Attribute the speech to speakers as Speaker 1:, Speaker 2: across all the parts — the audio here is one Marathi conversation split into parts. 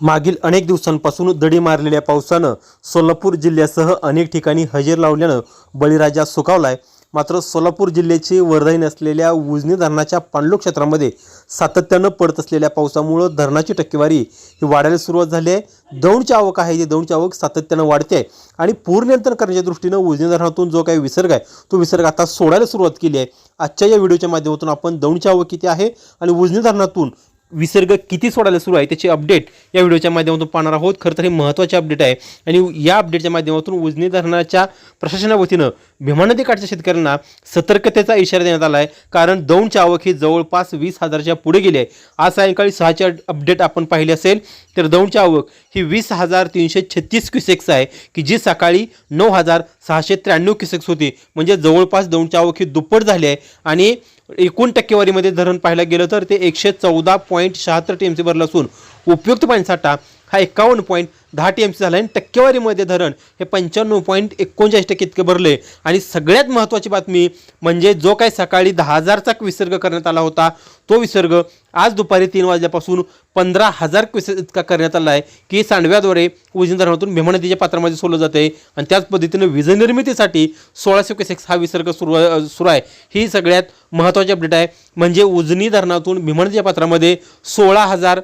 Speaker 1: मागील अनेक दिवसांपासून दडी मारलेल्या पावसानं सोलापूर जिल्ह्यासह अनेक ठिकाणी हजेर लावल्यानं बळीराजा सुखावलाय मात्र सोलापूर जिल्ह्याची वर्धाई असलेल्या उजनी धरणाच्या पाणलोक क्षेत्रामध्ये सातत्यानं पडत असलेल्या पावसामुळं धरणाची टक्केवारी ही वाढायला सुरुवात झाली आहे. दौंडची आवक आहे जी दौंडची आवक सातत्यानं वाढते आहे आणि पूर नियंत्रण करण्याच्या दृष्टीनं उजनी धरणातून जो काही विसर्ग आहे तो विसर्ग आता सोडायला सुरुवात केली आहे. आजच्या या व्हिडिओच्या माध्यमातून आपण दौंडची आवक किती आहे आणि उजनी धरणातून विसर्ग किती सोडायला सुरू आहे त्याची अपडेट या व्हिडिओच्या माध्यमातून पाहणार आहोत. खरं तर हे महत्त्वाचे अपडेट आहे. आणि या अपडेटच्या माध्यमातून उजनी धरणाच्या प्रशासना वतीनं भीमा काठच्या शेतकऱ्यांना सतर्कतेचा इशारा देण्यात आला आहे कारण दौंडची आवक ही जवळपास वीस हजारच्या पुढे गेली आहे आज सायंकाळी सहाचे अपडेट आपण पाहिली असेल तर दौंडची आवक ही वीस हजार तीनशे छत्तीस क्युसेक्स आहे की जी सकाळी नऊ हजार सहाशे त्र्याण्णव क्युसेक्स होती. म्हणजे जवळपास दौंडची आवक ही दुप्पट झाली आहे आणि एकूण टक्केवारीमध्ये धरण पाहायला गेलं तर ते एकशे चौदा पॉईंट शहात्तर टी एम सी भरलं असून उपयुक्त पाणीसाठा हा एकावन्न पॉईंट दहा टी एम सी झाला आणि टक्केवारीमध्ये धरण हे पंच्याण्णव पॉईंट एकोणचाळीस टक्के इतके भरले. आणि सगळ्यात महत्त्वाची बातमी म्हणजे जो काही सकाळी दहा हजारचा विसर्ग करण्यात आला होता तो विसर्ग आज दुपारी तीन वाजल्यापासून पंधरा हजार क्विसेस इतका करण्यात आला आहे की सांडव्याद्वारे उजनी धरणातून भीमा नदीच्या पात्रामध्ये सोडलं जाते आणि त्याच पद्धतीनं वीज निर्मितीसाठी सोळाशे क्विसेक्स हा विसर्ग सुरू सुरू आहे. ही सगळ्यात महत्त्वाची अपडेट आहे. म्हणजे उजनी धरणातून भीमा नदीच्या पात्रामध्ये सोळा हजार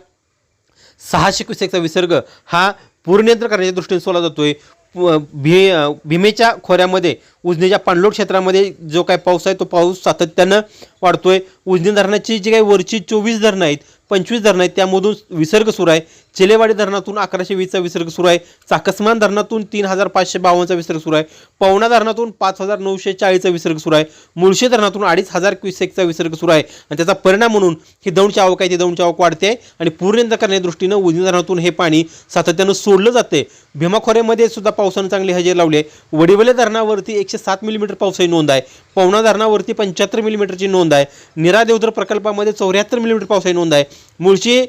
Speaker 1: सहाशे क्युसेकचा विसर्ग हा पूरनियंत्रण करण्याच्या दृष्टीने सोडला जातोय. प- भी भीमेच्या खोऱ्यामध्ये उजनीच्या पाणलोट क्षेत्रामध्ये जो काही पाऊस आहे तो पाऊस सातत्यानं वाढतोय. उजनी धरणाची जी काही वरची चोवीस धरणं आहेत पंचवीस धरणं आहेत. त्यामधून विसर्ग सुरू आहे. चिलेवाडी धरणातून अकराशे वीसचा विसर्ग सुरू आहे. चाकसमान धरणातून तीन हजार पाचशे बावन्नचा विसर्ग सुरू आहे. पवना धरणातून पाच हजार नऊशे चाळीसचा विसर्ग सुरू आहे. मुळशी धरणातून अडीच हजार क्युसेकचा विसर्ग सुरू आहे. आणि त्याचा परिणाम म्हणून ही दौंडची आवक आहे. ती दौंडची आवक वाढते आणि पूर्णयंत्र करण्याच्या दृष्टीनं उजनी धरणातून हे पाणी सातत्यानं सोडलं जाते. भीमाखोऱ्यामध्ये सुद्धा पावसानं चांगली हजेरी लावली आहे. वडिवले धरणावरती एकशे सात मिलीमीटर पावसाची नोंद आहे. पवना धरणावरती पंच्याहत्तर मिलीमीटरची नोंद आहे. निरा देवधर प्रकल्पामध्ये चौऱ्याहत्तर मिलीमीटर पावसाची नोंद आहे. मुळशी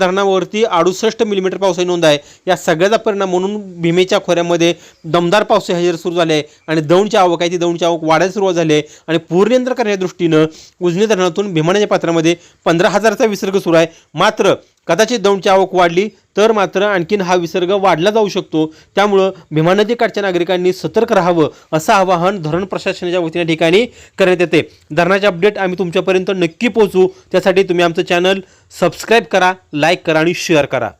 Speaker 1: धरणावरती अडुसष्ट मिलीमीटर पावसाची नोंद आहे. या सगळ्याचा परिणाम म्हणून भीमेच्या खोऱ्यामध्ये दमदार पावस हजेर सुरू झाले आहे आणि दौंडची आवक आहे ती दौंडची आवक वाढायला सुरुवात झाली आहे आणि पूरनियंत्रण करण्याच्या दृष्टीनं उजनी धरणातून भीमानाच्या पात्रामध्ये पंधरा हजारचा विसर्ग सुरू आहे. मात्र कदाचित दौंडची आवक वाढली तर मात्र आणखीन हा विसर्ग वाढला जाऊ शकतो. त्यामुळं भीमा नदीकाठच्या नागरिकांनी सतर्क राहावं असं आवाहन धरण प्रशासनाच्या वतीने ठिकाणी करण्यात येते. धरणाचे अपडेट आम्ही तुमच्यापर्यंत नक्की पोहोचू. त्यासाठी तुम्ही आमचं चॅनल सबस्क्राईब करा लाईक करा आणि शेअर करा.